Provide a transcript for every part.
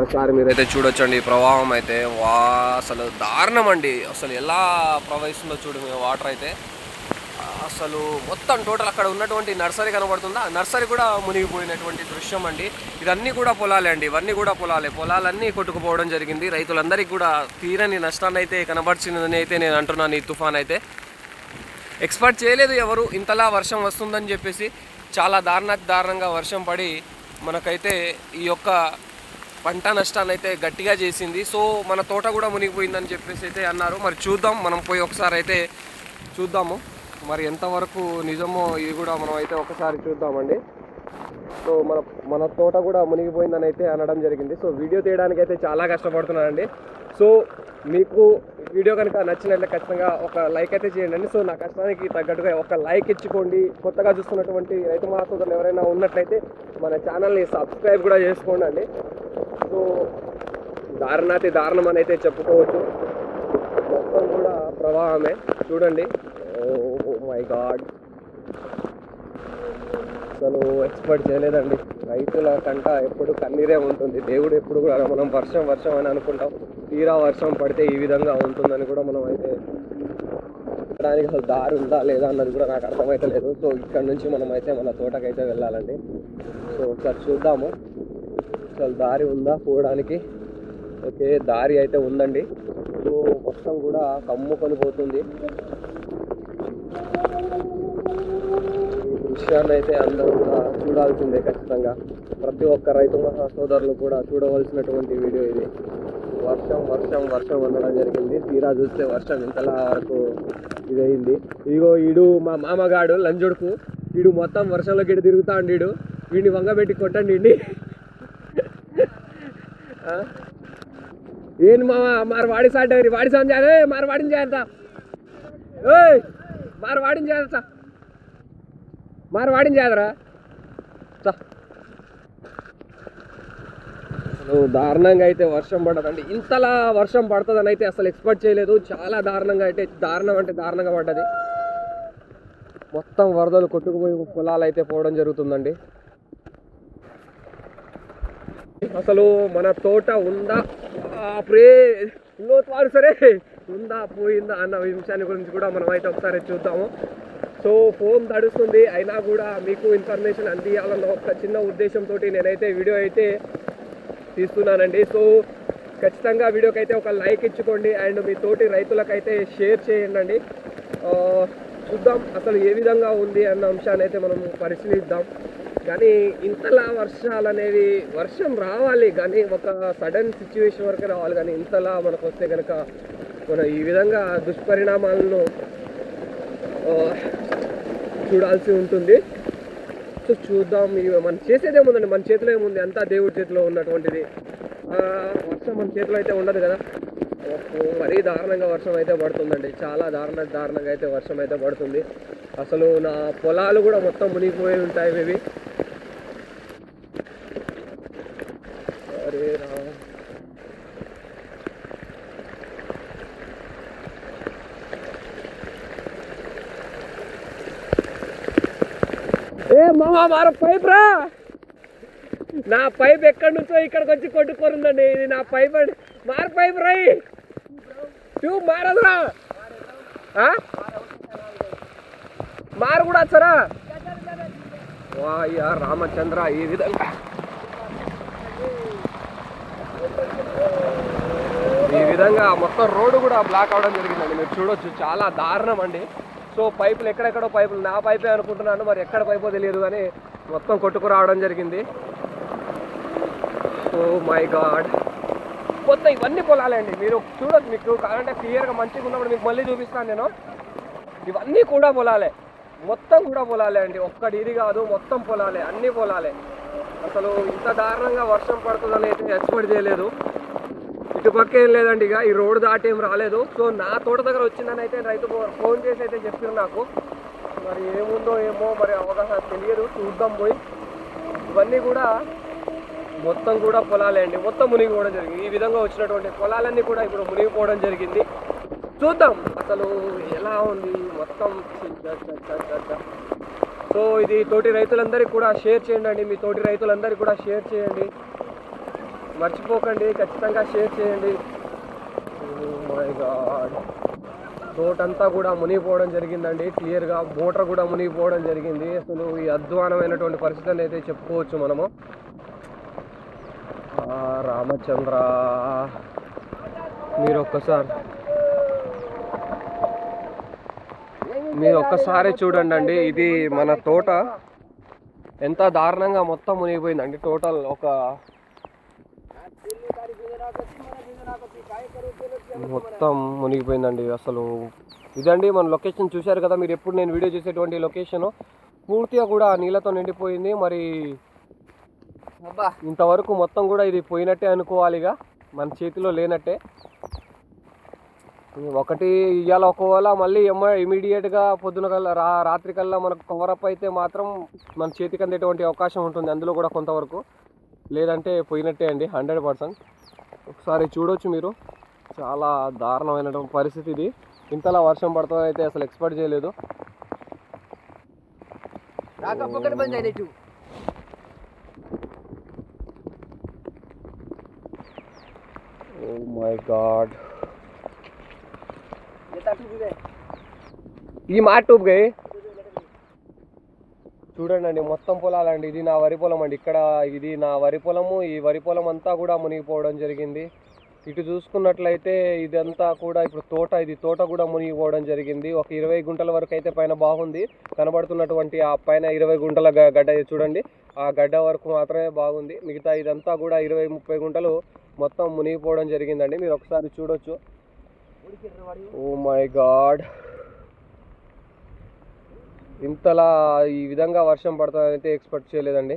ఒక్కసారి మీరైతే చూడొచ్చండి ప్రవాహం అయితే. వా అసలు దారుణం అండి. అసలు ఎలా ప్రవహిస్తుందో చూడు వాటర్ అయితే. అసలు మొత్తం టోటల్ అక్కడ ఉన్నటువంటి నర్సరీ కనబడుతుందా? నర్సరీ కూడా మునిగిపోయినటువంటి దృశ్యం అండి. ఇదన్నీ కూడా పొలాలే అండి. ఇవన్నీ కూడా పొలాలే. పొలాలన్నీ కొట్టుకుపోవడం జరిగింది. రైతులందరికీ కూడా తీరని నష్టాన్ని అయితే కనబడిచిందని అయితే నేను అంటున్నాను ఈ తుఫాన్ అయితే. ఎక్స్పెక్ట్ చేయలేదు ఎవరు. ఇంతలా వర్షం వస్తుందని చెప్పేసి చాలా దారుణ దారుణంగా వర్షం పడి మనకైతే ఈ యొక్క పంట నష్టాన్ని అయితే గట్టిగా చేసింది. సో మన తోట కూడా మునిగిపోయిందని చెప్పేసి అయితే అన్నారు. మరి చూద్దాం మనం పోయి ఒకసారి అయితే చూద్దాము. మరి ఎంతవరకు నిజమో ఇది కూడా మనం అయితే ఒకసారి చూద్దామండి. సో మన మన తోట కూడా మునిగిపోయిందని అయితే అనడం జరిగింది. సో వీడియో తీయడానికి అయితే చాలా కష్టపడుతున్నానండి. సో మీకు వీడియో కనుక నచ్చినట్లే ఖచ్చితంగా ఒక లైక్ అయితే చేయండి. సో నా కష్టానికి తగ్గట్టుగా ఒక లైక్ ఇచ్చుకోండి. కొత్తగా చూస్తున్నటువంటి రైతు మహాసోదరులు ఎవరైనా ఉన్నట్లయితే మన ఛానల్ని సబ్స్క్రైబ్ కూడా చేసుకోండి. అండి సో దారుణాతి దారుణం అని అయితే చెప్పుకోవచ్చు. మొత్తం కూడా ప్రవాహమే. చూడండి. Oh my God. అసలు ఎక్స్పెక్ట్ చేయలేదండి. రైతుల కంట ఎప్పుడు కన్నీరే ఉంటుంది. దేవుడు ఎప్పుడు కూడా మనం వర్షం వర్షం అని అనుకుంటాం. తీరా వర్షం పడితే ఈ విధంగా ఉంటుందని కూడా మనం అయితే దానికి అసలు దారి ఉందా లేదా అన్నది కూడా నాకు అర్థమైతే లేదు. సో ఇక్కడ నుంచి మనం అయితే మన తోటకైతే వెళ్ళాలండి. సో ఒకసారి చూద్దాము. అసలు దారి ఉందా పోవడానికి? ఓకే దారి అయితే ఉందండి. సో మొత్తం కూడా కమ్ముకొని పోతుంది. ఈ అయితే అందరూ కూడా చూడాల్సిందే ఖచ్చితంగా. ప్రతి ఒక్క రైతు మహా సోదరులు కూడా చూడవలసినటువంటి వీడియో ఇది. వర్షం వర్షం వర్షం ఉండడం జరిగింది. తీరా చూస్తే వర్షం ఇంతలా వరకు ఇదయింది ఇదిగో ఈడు మా మామగాడు లంజుడుకు వీడు మొత్తం వర్షంలోకి ఇటు తిరుగుతా ఉండు వీడిని వంగబెట్టి కొట్టండి వీడిని ఏం మామ మారు వాడి సాట్ వాడి సాన్ చేయాలి మారు వాడిని చేస్తా ఓయ్ మారు వాడిని చేస్తా మరి వాడిని చేయాలరా అసలు దారుణంగా అయితే వర్షం పడదండి. ఇంతలా వర్షం పడుతుందని అయితే అసలు ఎక్స్పెక్ట్ చేయలేదు. చాలా దారుణంగా అయితే దారుణం అంటే దారుణంగా పడ్డది. మొత్తం వరదలు కొట్టుకుపోయి పొలాలు అయితే పోవడం జరుగుతుందండి. అసలు మన తోట ఉందా? ప్రే వారు సరే! ఉందా పోయిందా అన్న విషయాన్ని గురించి కూడా మనం అయితే ఒకసారి చూద్దాము. సో ఫోన్ తడుస్తుంది అయినా కూడా మీకు ఇన్ఫర్మేషన్ అందియాలన్న ఒక చిన్న ఉద్దేశంతో నేనైతే వీడియో అయితే తీస్తున్నానండి. సో ఖచ్చితంగా వీడియోకి అయితే ఒక లైక్ ఇచ్చుకోండి అండ్ మీ తోటి రైతులకైతే షేర్ చేయండి చూద్దాం అసలు ఏ విధంగా ఉంది అన్న అంశాన్ని అయితే మనం పరిశీలిద్దాం. కానీ ఇంతలా వర్షాలు అనేవి వర్షం రావాలి కానీ ఒక సడన్ సిచ్యువేషన్ వరకు రావాలి కానీ ఇంతలా మనకు వస్తే కనుక మనం ఈ విధంగా దుష్పరిణామాలను చూడాల్సి ఉంటుంది. సో చూద్దాం ఇవి మనం చేసేది ఏముందండి మన చేతిలో ఏముంది? అంతా దేవుడి చేతిలో ఉన్నటువంటిది. వర్షం మన చేతిలో అయితే ఉండదు కదా? మరీ దారుణంగా వర్షం అయితే పడుతుందండి. చాలా దారుణ దారుణంగా అయితే వర్షం అయితే పడుతుంది. అసలు నా పొలాలు కూడా మొత్తం మునిగిపోయి ఉంటాయి ఇవి అరే రా అమ్మా మార పైప్ రా. నా పైప్ ఎక్కడి నుంచో ఇక్కడికి వచ్చి కొట్టుకోరుందండి ఇది నా పైప్ అండి. మార పైప్ రాయి ట్యూబ్ మారదురా. ఆ? మారు కూడా వచ్చరా? వాయ్యా రామచంద్ర ఈ విధంగా. ఈ విధంగా మొత్తం రోడ్డు కూడా బ్లాక్ అవడం జరిగిందండి. మీరు చూడొచ్చు చాలా దారుణం అండి. సో పైపులు ఎక్కడెక్కడో పైపులు నా పైపే అనుకుంటున్నాను మరి ఎక్కడ పైపో తెలియదు అని మొత్తం కొట్టుకురావడం జరిగింది. Oh my god. మొత్తం ఇవన్నీ పొలాలండి. మీరు చూడొచ్చు మీకు కావాలంటే క్లియర్గా మంచిగా ఉన్నప్పుడు మీకు మళ్ళీ చూపిస్తాను నేను. ఇవన్నీ కూడా పొలాలే. మొత్తం కూడా పొలాలే అండి. ఒక్కటి ఇది కాదు మొత్తం పొలాలే అన్నీ పొలాలే. అసలు ఇంత దారుణంగా వర్షం పడుతుందని అయితే ఎక్స్పెక్ట్ చేయలేదు. ఇటుపక్క ఏం లేదండి ఇక ఈ రోడ్డు దాటి ఏం రాలేదు. సో నా తోట దగ్గర వచ్చిందని అయితే రైతు ఫోన్ చేసి అయితే చెప్పారు నాకు. మరి ఏముందో ఏమో మరి అవగాహన తెలియదు. చూద్దాం పోయి. ఇవన్నీ కూడా మొత్తం కూడా పొలాలే అండి. మొత్తం మునిగిపోవడం జరిగింది. ఈ విధంగా వచ్చినటువంటి పొలాలన్నీ కూడా ఇప్పుడు మునిగిపోవడం జరిగింది. చూద్దాం అసలు ఎలా ఉంది మొత్తం. సో ఇది తోటి రైతులందరికీ కూడా షేర్ చేయండి మీ తోటి రైతులందరికీ కూడా షేర్ చేయండి. మర్చిపోకండి ఖచ్చితంగా షేర్ చేయండి. Oh మై గాడ్ తోటంతా కూడా మునిగిపోవడం జరిగిందండి. క్లియర్గా మోటార్ కూడా మునిగిపోవడం జరిగింది. అసలు ఈ అధ్వానమైనటువంటి పరిస్థితులు అయితే చెప్పుకోవచ్చు మనము. రామచంద్ర. మీరు ఒక్కసారి మీరు ఒక్కసారి చూడండి అండి ఇది మన తోట. ఎంత దారుణంగా మొత్తం మునిగిపోయిందండి. టోటల్ ఒక మొత్తం మునిగిపోయిందండి అసలు. ఇదండి మన లొకేషన్ చూశారు కదా మీరు ఎప్పుడు నేను వీడియో చేసేటువంటి లొకేషన్. పూర్తిగా కూడా నీళ్ళతో నిండిపోయింది. మరి అబ్బా. ఇంతవరకు మొత్తం కూడా ఇది పోయినట్టే అనుకోవాలిగా మన చేతిలో లేనట్టే. ఒకటి ఇవాళ ఒకవేళ మళ్ళీ ఎమ్మ ఇమీడియట్గా పొద్దున కల్లా రా రాత్రి కల్లా మనకు కవరప్ అయితే మాత్రం మన చేతికి అందేటువంటి అవకాశం ఉంటుంది అందులో కూడా కొంతవరకు. లేదంటే పోయినట్టే అండి హండ్రెడ్ పర్సెంట్. ఒకసారి చూడొచ్చు మీరు. చాలా దారుణమైన పరిస్థితి ఇది. ఇంతలా వర్షం పడుతుందని అయితే అసలు ఎక్స్పెక్ట్ చేయలేదు. మై oh ఈ మాట టూప్ చూడండి మొత్తం పొలాలండి. ఇది నా వరి పొలం అండి. ఇక్కడ ఇది నా వరి పొలము. ఈ వరి పొలం అంతా కూడా మునిగిపోవడం జరిగింది. ఇటు చూసుకున్నట్లయితే ఇదంతా కూడా ఇప్పుడు తోట ఇది తోట కూడా మునిగిపోవడం జరిగింది. ఒక ఇరవై గుంటల వరకు అయితే పైన బాగుంది. కనబడుతున్నటువంటి ఆ పైన ఇరవై గుంటల గడ్డ ఇది చూడండి. ఆ గడ్డ వరకు మాత్రమే బాగుంది. మిగతా ఇదంతా కూడా ఇరవై ముప్పై గుంటలు మొత్తం మునిగిపోవడం జరిగిందండి. మీరు ఒకసారి చూడొచ్చు. Oh my god! ఇంతలా ఈ విధంగా వర్షం పడుతుందైతే ఎక్స్పెక్ట్ చేయలేదండి.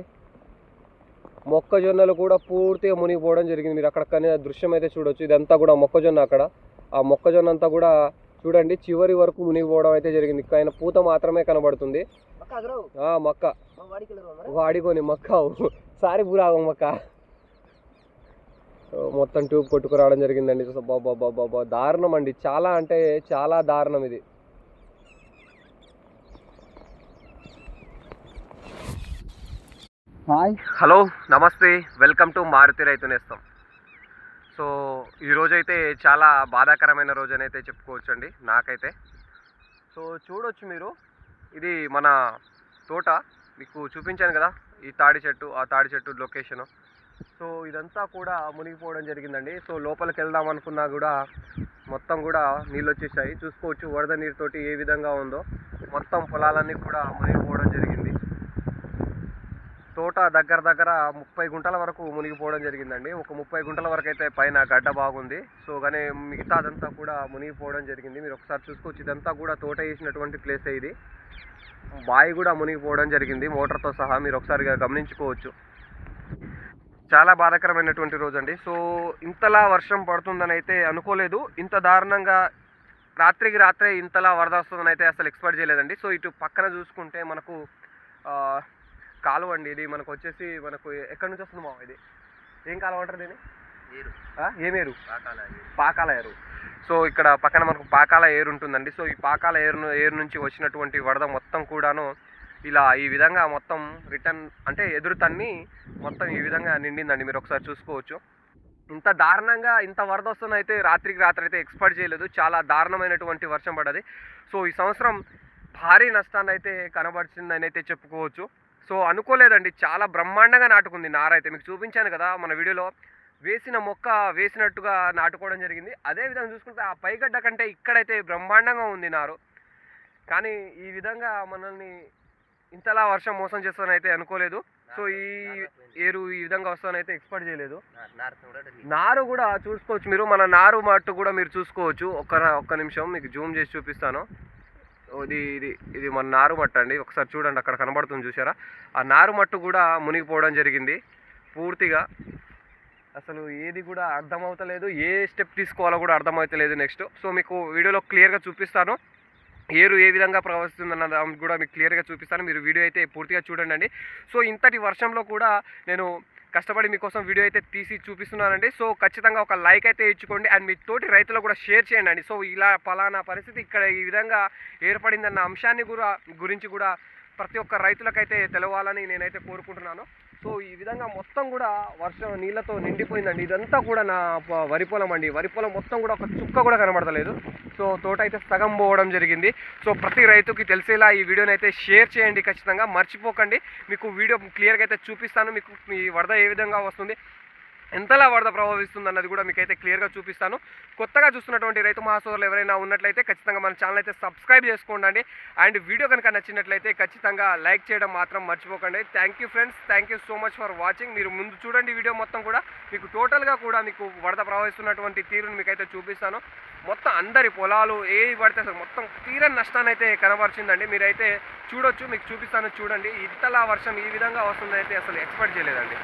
మొక్కజొన్నలు కూడా పూర్తిగా మునిగిపోవడం జరిగింది. మీరు అక్కడక్కడనే దృశ్యం అయితే చూడవచ్చు ఇదంతా కూడా మొక్కజొన్న అక్కడ. ఆ మొక్కజొన్న అంతా కూడా చూడండి చివరి వరకు మునిగిపోవడం అయితే జరిగింది. ఆయన పూత మాత్రమే కనబడుతుంది. మొక్క వాడికొని మక్క. సారీ పురాగం మొక్క. మొత్తం ట్యూబ్ కొట్టుకురావడం జరిగిందండి. బాబా బాబా దారుణం అండి. చాలా అంటే చాలా దారుణం ఇది. హాయ్ హలో నమస్తే. Welcome to Maruti Raithu Nestham. So ఈరోజైతే చాలా బాధాకరమైన రోజు అని అయితే చెప్పుకోవచ్చు అండి నాకైతే. సో చూడొచ్చు మీరు. ఇది మన తోట. మీకు చూపించాను కదా ఈ తాడి చెట్టు ఆ తాడి చెట్టు లొకేషను సో ఇదంతా కూడా మునిగిపోవడం జరిగిందండి. సో లోపలికి వెళ్దాం అనుకున్నా కూడా మొత్తం కూడా నీళ్ళు వచ్చేసాయి. చూసుకోవచ్చు వరద నీరుతోటి ఏ విధంగా ఉందో. మొత్తం పొలాలన్నీ కూడా మునిగిపోవడం జరిగింది. తోట దగ్గర దగ్గర ముప్పై గుంటల వరకు మునిగిపోవడం జరిగిందండి. ఒక ముప్పై గుంటల వరకు అయితే పైన గడ్డ బాగుంది. సో కానీ మిగతాదంతా కూడా మునిగిపోవడం జరిగింది. మీరు ఒకసారి చూసుకోవచ్చు. ఇదంతా కూడా తోట వేసినటువంటి ప్లేసే ఇది. బావి కూడా మునిగిపోవడం జరిగింది. మోటార్తో సహా మీరు ఒకసారి గమనించుకోవచ్చు. చాలా బాధాకరమైనటువంటి రోజు అండి సో ఇంతలా వర్షం పడుతుందని అయితే అనుకోలేదు. ఇంత దారుణంగా రాత్రికి రాత్రే ఇంతలా వరద వస్తుందని అయితే అసలు ఎక్స్పెక్ట్ చేయలేదండి. సో ఇటు పక్కన చూసుకుంటే మనకు కాలువ అండి ఇది. మనకు వచ్చేసి మనకు ఎక్కడి నుంచి వస్తుంది మా ఇది? ఏం కాలువ అంటారు దీన్ని? ఏరు? ఏమేరు పాకాల పాకాల ఏరు. సో ఇక్కడ పక్కన మనకు పాకాల ఏరు ఉంటుందండి. సో ఈ పాకాల ఏరు ఏరు నుంచి వచ్చినటువంటి వరద మొత్తం కూడాను ఇలా ఈ విధంగా మొత్తం రిటర్న్ అంటే ఎదురు తన్ని మొత్తం ఈ విధంగా నిండిందండి. మీరు ఒకసారి చూసుకోవచ్చు. ఇంత దారుణంగా ఇంత వరద వస్తుందని అయితే రాత్రికి రాత్రి అయితే ఎక్స్పెక్ట్ చేయలేదు. చాలా దారుణమైనటువంటి వర్షం పడ్డది. సో ఈ సంవత్సరం భారీ నష్టాన్ని అయితే కనబరిచిందని అయితే చెప్పుకోవచ్చు. సో అనుకోలేదండి. చాలా బ్రహ్మాండంగా నాటుకుంది నార అయితే. మీకు చూపించాను కదా మన వీడియోలో. వేసిన మొక్క వేసినట్టుగా నాటుకోవడం జరిగింది. అదే విధంగా చూసుకుంటే ఆ పైగడ్డ కంటే ఇక్కడైతే బ్రహ్మాండంగా ఉంది నారు. కానీ ఈ విధంగా మనల్ని ఇంతలా వర్షం మోసం చేస్తానని అయితే అనుకోలేదు. సో ఈ ఏరు ఈ విధంగా వస్తానైతే అయితే ఎక్స్పెక్ట్ చేయలేదు. నారు కూడా చూసుకోవచ్చు మీరు. మన నారు మట్టు కూడా మీరు చూసుకోవచ్చు. ఒక్క ఒక్క నిమిషం మీకు జూమ్ చేసి చూపిస్తాను. ఇది ఇది ఇది మన నారు మట్టు అండి. ఒకసారి చూడండి అక్కడ కనబడుతుంది చూసారా ఆ నారు మట్టు కూడా మునిగిపోవడం జరిగింది పూర్తిగా. అసలు ఏది కూడా అర్థమవుతలేదు ఏ స్టెప్ తీసుకోవాలో కూడా అర్థమవుతలేదు నెక్స్ట్. సో మీకు వీడియోలో క్లియర్గా చూపిస్తాను. ఏరు ఏ విధంగా ప్రవహిస్తుందన్న కూడా మీకు క్లియర్గా చూపిస్తాను. మీరు వీడియో అయితే పూర్తిగా చూడండి సో ఇంతటి వర్షంలో కూడా నేను కష్టపడి మీకోసం వీడియో అయితే తీసి చూపిస్తున్నానండి. సో ఖచ్చితంగా ఒక లైక్ అయితే ఇచ్చుకోండి. అండ్ మీ తోటి రైతులకు కూడా షేర్ చేయండి అండి. సో ఇలా పలానా పరిస్థితి ఇక్కడ ఈ విధంగా ఏర్పడిందన్న అంశాన్ని కూడా గురించి కూడా ప్రతి ఒక్క రైతులకైతే తెలవాలని నేనైతే కోరుకుంటున్నాను. సో ఈ విధంగా మొత్తం కూడా వర్షం నీళ్ళతో నిండిపోయిందండి. ఇదంతా కూడా నా వరి పొలం అండి. వరి పొలం మొత్తం కూడా ఒక చుక్క కూడా కనబడతలేదు. సో తోట అయితే సగం పోవడం జరిగింది. సో ప్రతి రైతుకి తెలిసేలా ఈ వీడియోని అయితే షేర్ చేయండి ఖచ్చితంగా. మర్చిపోకండి. మీకు వీడియో క్లియర్గా అయితే చూపిస్తాను. మీకు మీ వరద ఏ విధంగా వస్తుంది ఎంతలా వరద ప్రభావిస్తుంది అన్నది కూడా మీకైతే క్లియర్గా చూపిస్తాను. కొత్తగా చూస్తున్నటువంటి రైతు మహాసోదరులు ఎవరైనా ఉన్నట్లయితే ఖచ్చితంగా మన ఛానల్ అయితే సబ్స్క్రైబ్ చేసుకోండి అండ్ వీడియో కనుక నచ్చినట్లయితే ఖచ్చితంగా లైక్ చేయడం మాత్రం మర్చిపోకండి. Thank you friends thank you so much for watching మీరు ముందు చూడండి వీడియో మొత్తం కూడా. మీకు టోటల్గా కూడా మీకు వరద ప్రవహిస్తున్నటువంటి తీరును మీకైతే చూపిస్తాను. మొత్తం అందరి పొలాలు ఏ పడితే అసలు మొత్తం తీరని నష్టాన్ని అయితే కనబరిచిందండి. మీరైతే చూడొచ్చు మీకు చూపిస్తాను చూడండి. ఇంతలా వర్షం ఈ విధంగా వస్తుందైతే అసలు ఎక్స్పెక్ట్ చేయలేదండి.